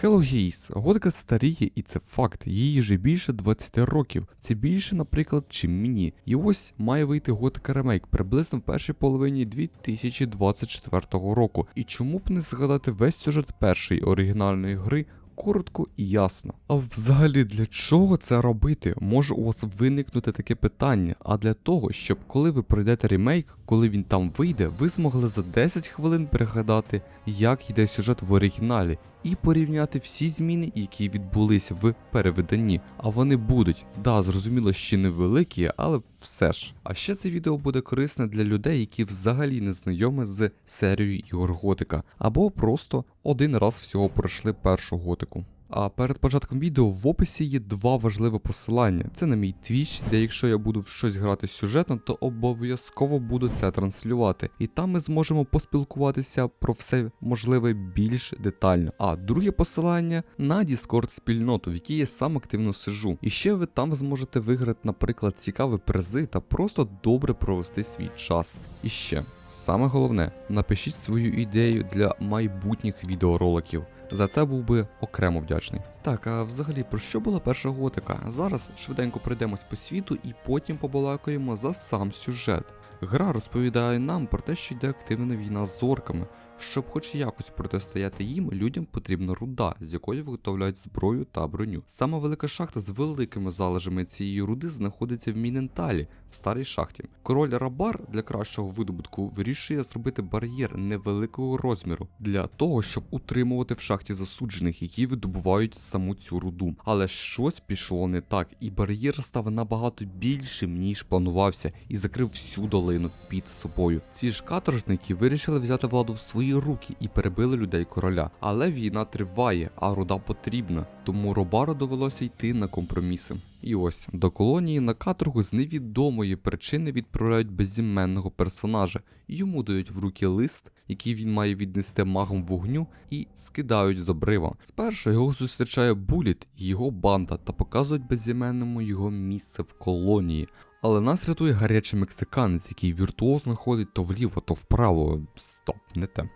Хелогейс, готика старіє, і це факт. Їй вже більше 20 років. Це більше, наприклад, чим мені. І ось має вийти готика ремейк приблизно в першій половині 2024 року. І чому б не згадати весь сюжет першої оригінальної гри? Коротко і ясно. А взагалі для чого це робити? Може у вас виникнути таке питання. А для того, щоб коли ви пройдете ремейк, коли він там вийде, ви змогли за 10 хвилин перегадати, як йде сюжет в оригіналі, і порівняти всі зміни, які відбулися в перевиданні. А вони будуть, да, зрозуміло, ще невеликі, але все ж. А ще це відео буде корисне для людей, які взагалі не знайомі з серією ігор Готика, або просто один раз всього пройшли першу готику. А перед початком відео в описі є два важливі посилання. Це на мій твіч, де якщо я буду в щось грати сюжетно, то обов'язково буду це транслювати. І там ми зможемо поспілкуватися про все можливе більш детально. А друге посилання на Discord спільноту, в якій я сам активно сижу. І ще ви там зможете виграти, наприклад, цікаві призи та просто добре провести свій час. І ще. Саме головне, напишіть свою ідею для майбутніх відеороликів. За це був би окремо вдячний. Так, а взагалі про що була перша готика? Зараз швиденько пройдемось по світу і потім побалакаємо за сам сюжет. Гра розповідає нам про те, що йде активна війна з орками. Щоб хоч якось протистояти їм, людям потрібна руда, з якої виготовляють зброю та броню. Сама велика шахта з великими залежами цієї руди знаходиться в Міненталі, в старій шахті. Король Рабар для кращого видобутку вирішує зробити бар'єр невеликого розміру для того, щоб утримувати в шахті засуджених, які видобувають саму цю руду. Але щось пішло не так, і бар'єр став набагато більшим, ніж планувався, і закрив всю долину під собою. Ці ж каторжники вирішили взяти владу в свої руки і перебили людей короля. Але війна триває, а руда потрібна, тому Робару довелося йти на компроміси. І ось до колонії на каторгу з невідомої причини відправляють безіменного персонажа. Йому дають в руки лист, який він має віднести магам вогню, і скидають з обрива. Спершу його зустрічає Буліт і його банда та показують безіменному його місце в колонії. Але нас рятує гарячий мексиканець, який віртуозно ходить то вліво, то вправо. Стоп, не те.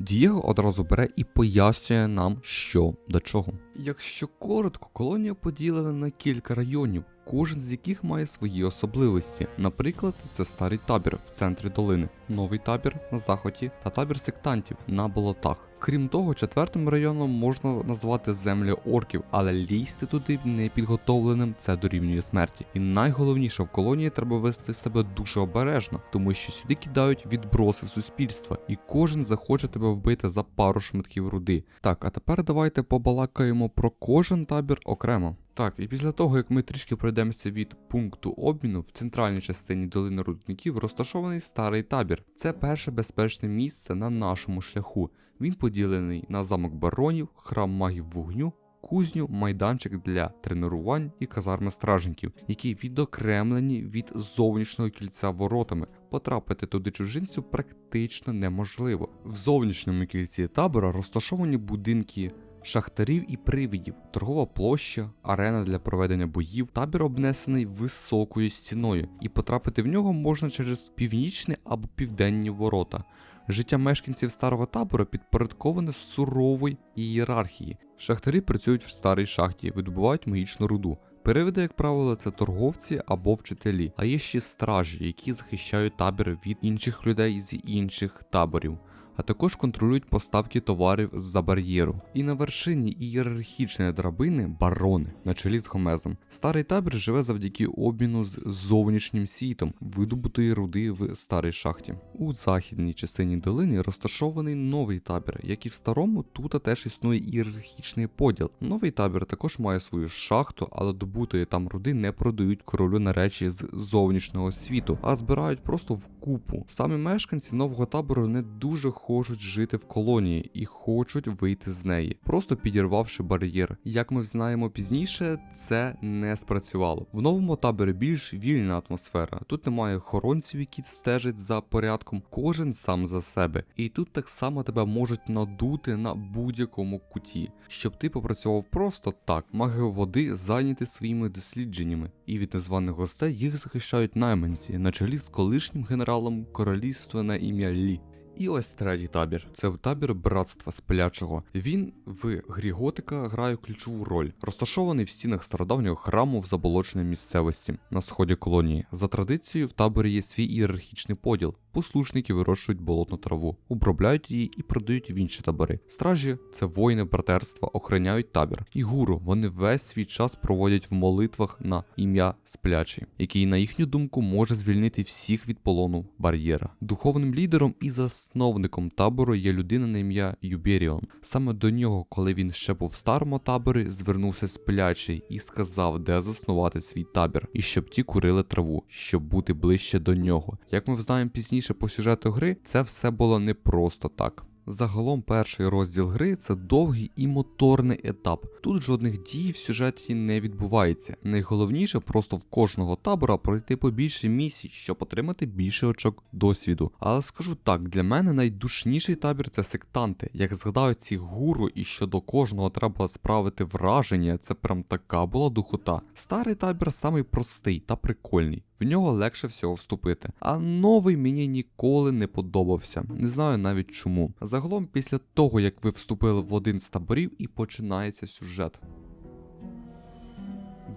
Дієго одразу бере і пояснює нам, що до чого. Якщо коротко, колонія поділена на кілька районів, кожен з яких має свої особливості. Наприклад, це старий табір в центрі долини, новий табір на заході та табір сектантів на болотах. Крім того, четвертим районом можна назвати землі орків, але лізти туди непідготовленим це дорівнює смерті. І найголовніше в колонії треба вести себе дуже обережно, тому що сюди кидають відброси суспільства, і кожен захоче тебе вбити за пару шматків руди. Так, а тепер давайте побалакаємо про кожен табір окремо. Так, і після того, як ми трішки пройдемося від пункту обміну, в центральній частині долини рудників розташований старий табір. Це перше безпечне місце на нашому шляху. Він поділений на замок баронів, храм магів вогню, кузню, майданчик для тренувань і казарми стражників, які відокремлені від зовнішнього кільця воротами. Потрапити туди чужинцю практично неможливо. В зовнішньому кільці табора розташовані будинки шахтарів і привидів, торгова площа, арена для проведення боїв, табір обнесений високою стіною, і потрапити в нього можна через північні або південні ворота. Життя мешканців старого табору підпорядковане суровій ієрархії. Шахтарі працюють в старій шахті, видобувають магічну руду. Привиди, як правило, це торговці або вчителі, а є ще стражі, які захищають табір від інших людей з інших таборів а також контролюють поставки товарів з-за бар'єру. І на вершині ієрархічної драбини барони на чолі з Гомезом. Старий табір живе завдяки обміну з зовнішнім світом, видобутої руди в старій шахті. У західній частині долини розташований новий табір, як і в старому, тут теж існує ієрархічний поділ. Новий табір також має свою шахту, але добутої там руди не продають королю на речі з зовнішнього світу, а збирають просто в купу. Самі мешканці нового табору не дуже хочуть жити в колонії і хочуть вийти з неї, просто підірвавши бар'єр. Як ми знаємо пізніше, це не спрацювало. В новому таборі більш вільна атмосфера. Тут немає охоронців, які стежать за порядком, кожен сам за себе. І тут так само тебе можуть надути на будь-якому куті, щоб ти попрацював просто так. Маги води зайняті своїми дослідженнями, і від незваних гостей їх захищають найманці на чолі з колишнім генералом королівства на ім'я Лі. І ось третій табір. Це табір братства сплячого. Він в грі Готика грає ключову роль, розташований в стінах стародавнього храму в заболоченій місцевості на сході колонії. За традицією, в таборі є свій ієрархічний поділ. Послушники вирощують болотну траву, обробляють її і продають в інші табори. Стражі це воїни братерства, охороняють табір. І гуру вони весь свій час проводять в молитвах на ім'я сплячий, який, на їхню думку, може звільнити всіх від полону бар'єра. Духовним лідером і засновником табору є людина на ім'я Юберіон. Саме до нього, коли він ще був в старому таборі, звернувся сплячий і сказав, де заснувати свій табір, і щоб ті курили траву, щоб бути ближче до нього. Як ми знаємо пізніше по сюжету гри, це все було не просто так. Загалом перший розділ гри це довгий і моторний етап. Тут жодних дій в сюжеті не відбувається. Найголовніше просто в кожного табора пройти побільше місій, щоб отримати більше очок досвіду. Але скажу так, для мене найдушніший табір це сектанти. Як згадаю ці гуру і що до кожного треба справити враження, це прям така була духота. Старий табір самий простий та прикольний. В нього легше всього вступити. А новий мені ніколи не подобався. Не знаю навіть чому. Загалом, після того як ви вступили в один з таборів і починається сюжет.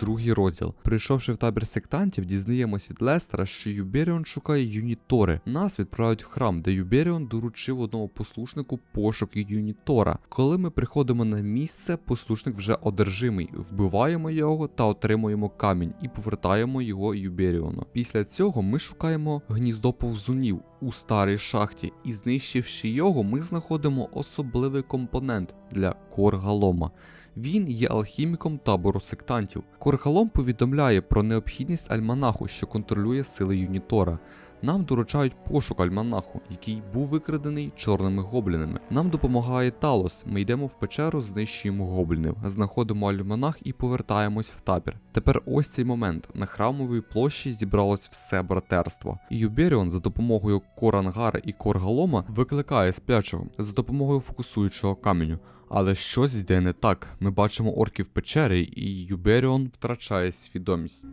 Другий розділ. Прийшовши в табір сектантів, дізнаємось від Лестера, що Юберіон шукає юнітори. Нас відправляють в храм, де Юберіон доручив одному послушнику пошук юнітора. Коли ми приходимо на місце, послушник вже одержимий. Вбиваємо його та отримуємо камінь і повертаємо його Юберіону. Після цього ми шукаємо гніздо повзунів у старій шахті, і знищивши його, ми знаходимо особливий компонент для коргалома. Він є алхіміком табору сектантів. Корхалом повідомляє про необхідність альманаху, що контролює сили Юнітора. Нам доручають пошук альманаху, який був викрадений чорними гоблінами. Нам допомагає Талос. Ми йдемо в печеру, знищуємо гоблінів, знаходимо альманах і повертаємось в табір. Тепер ось цей момент. На храмовій площі зібралось все братерство. І Юберіон за допомогою Корангара і Коргалома викликає сплячого за допомогою фокусуючого каменю. Але щось йде не так. Ми бачимо орків в печері, і Юберіон втрачає свідомість.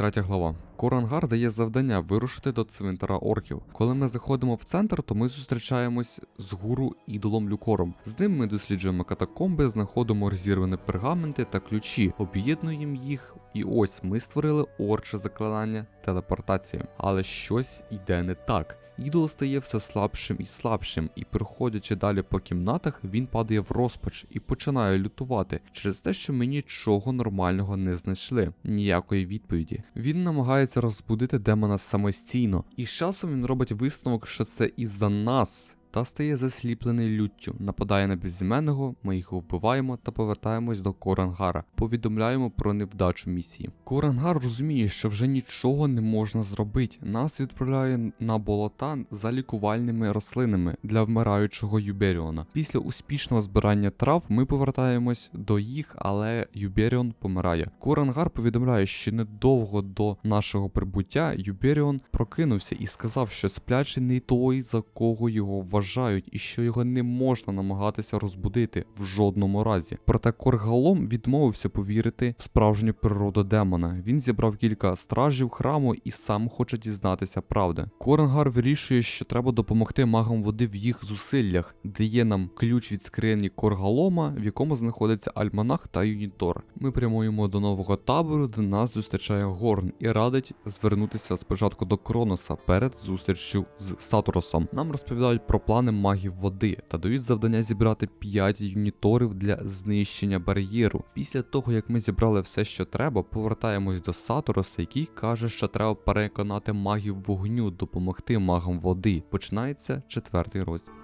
Третя глава. Корангар дає завдання вирушити до цвинтара орків. Коли ми заходимо в центр, то ми зустрічаємось з гуру ідолом Люкором. З ним ми досліджуємо катакомби, знаходимо розірвані пергаменти та ключі, об'єднуємо їх, і ось ми створили орче заклинання телепортації. Але щось йде не так. Ідол стає все слабшим і слабшим, і проходячи далі по кімнатах, він падає в розпач і починає лютувати через те, що ми нічого нормального не знайшли, ніякої відповіді. Він намагається розбудити демона самостійно, і з часом він робить висновок, що це із-за нас. Та стає засліплений люттю, нападає на безіменного, ми його вбиваємо та повертаємось до Корангара. Повідомляємо про невдачу місії. Корангар розуміє, що вже нічого не можна зробити. Нас відправляє на болота за лікувальними рослинами для вмираючого Юберіона. Після успішного збирання трав ми повертаємось до їх, але Юберіон помирає. Корангар повідомляє, що недовго до нашого прибуття Юберіон прокинувся і сказав, що сплячий не той, за кого його вважають вважають і що його не можна намагатися розбудити в жодному разі. Проте Коргалом відмовився повірити в справжню природу демона. Він зібрав кілька стражів храму і сам хоче дізнатися правди. Коренгар вирішує, що треба допомогти магам води в їх зусиллях, дає нам ключ від скрині Коргалома, в якому знаходиться Альманах та Юнітор. Ми прямуємо до нового табору, де нас зустрічає Горн і радить звернутися спочатку до Кроноса перед зустрічю з Сатуросом. Нам розповідають про плани магів води та дають завдання зібрати 5 юніторів для знищення бар'єру. Після того, як ми зібрали все, що треба, повертаємось до Сатороса, який каже, що треба переконати магів вогню допомогти магам води. Починається четвертий розділ.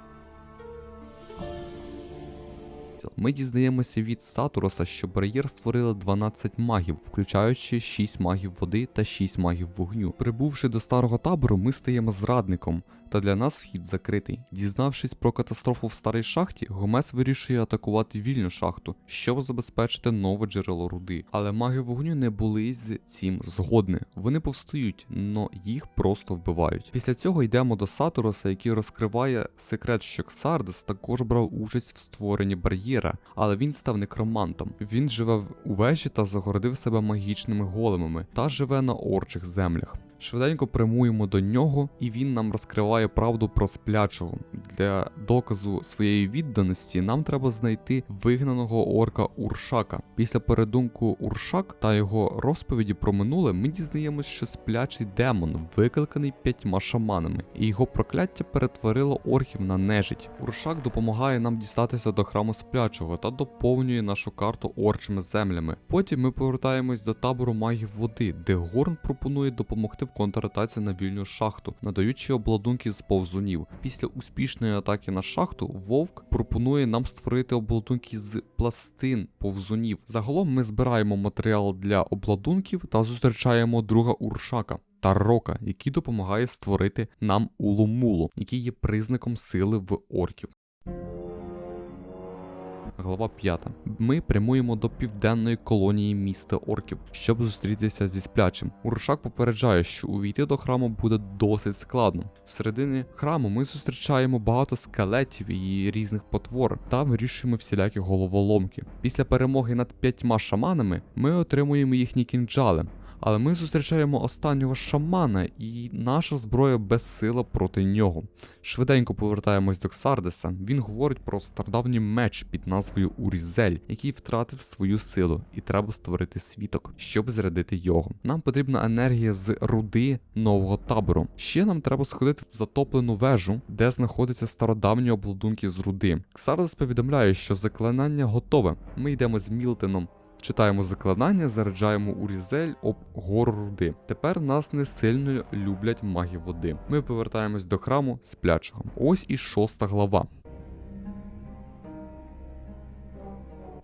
Ми дізнаємося від Сатуроса, що бар'єр створили 12 магів, включаючи 6 магів води та 6 магів вогню. Прибувши до старого табору, ми стаємо зрадником. Та для нас вхід закритий. Дізнавшись про катастрофу в старій шахті, Гомес вирішує атакувати вільну шахту, щоб забезпечити нове джерело руди. Але маги вогню не були з цим згодні. Вони повстають, но їх просто вбивають. Після цього йдемо до Сатуроса, який розкриває секрет, що Ксардес також брав участь в створенні бар'єра, але він став некромантом. Він живе в- вежі та загородив себе магічними големами та живе на орчих землях. Швиденько прямуємо до нього, і він нам розкриває правду про сплячого. Для доказу своєї відданості нам треба знайти вигнаного орка Уршака. Після передумку Уршак та його розповіді про минуле ми дізнаємось, що сплячий демон викликаний п'ятьма шаманами, і його прокляття перетворило орків на нежить. Уршак допомагає нам дістатися до храму сплячого та доповнює нашу карту орчими землями. Потім ми повертаємось до табору магів води, де Горн пропонує допомогти в контратаці на вільню шахту, надаючи обладунки з повзунів. Після успішної атаки на шахту Вовк пропонує нам створити обладунки з пластин повзунів. Загалом ми збираємо матеріал для обладунків та зустрічаємо друга Уршака. Та Рока, який допомагає створити нам улумулу, який є признаком сили в орків. Глава 5. Ми прямуємо до південної колонії міста орків, щоб зустрітися зі сплячим. Уршак попереджає, що увійти до храму буде досить складно. Всередині храму ми зустрічаємо багато скелетів і різних потвор та вирішуємо всілякі головоломки. Після перемоги над п'ятьма шаманами ми отримуємо їхні кінджали. Але ми зустрічаємо останнього шамана, і наша зброя безсила проти нього. Швиденько повертаємось до Ксардеса. Він говорить про стародавній меч під назвою Урізель, який втратив свою силу, і треба створити світок, щоб зарядити його. Нам потрібна енергія з руди нового табору. Ще нам треба сходити в затоплену вежу, де знаходяться стародавні обладунки з руди. Ксардес повідомляє, що заклинання готове. Ми йдемо з Мілтеном Читаємо заклинання, заряджаємо урізель об гору руди. Тепер нас не сильно люблять маги води. Ми повертаємось до храму сплячого. Ось і шоста глава.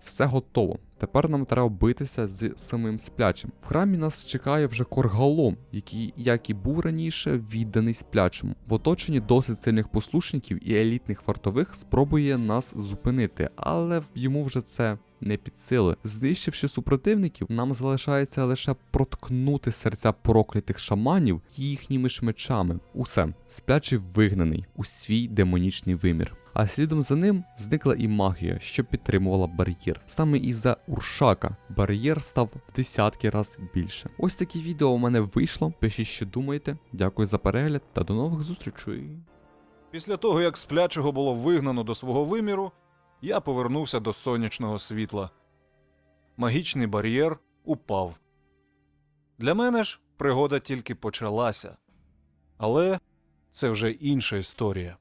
Все готово. Тепер нам треба битися з самим сплячим. В храмі нас чекає вже коргалом, який, як і був раніше, відданий сплячому. В оточенні досить сильних послушників і елітних вартових спробує нас зупинити, але йому вже це не під сили. Знищивши супротивників, нам залишається лише проткнути серця проклятих шаманів їхніми ж мечами. Усе, сплячий вигнаний у свій демонічний вимір. А слідом за ним зникла і магія, що підтримувала бар'єр. Саме із-за Уршака бар'єр став в десятки разів більше. Ось таке відео у мене вийшло. Пишіть, що думаєте. Дякую за перегляд та до нових зустрічей. Після того, як сплячого було вигнано до свого виміру, я повернувся до сонячного світла. Магічний бар'єр упав. Для мене ж пригода тільки почалася. Але це вже інша історія.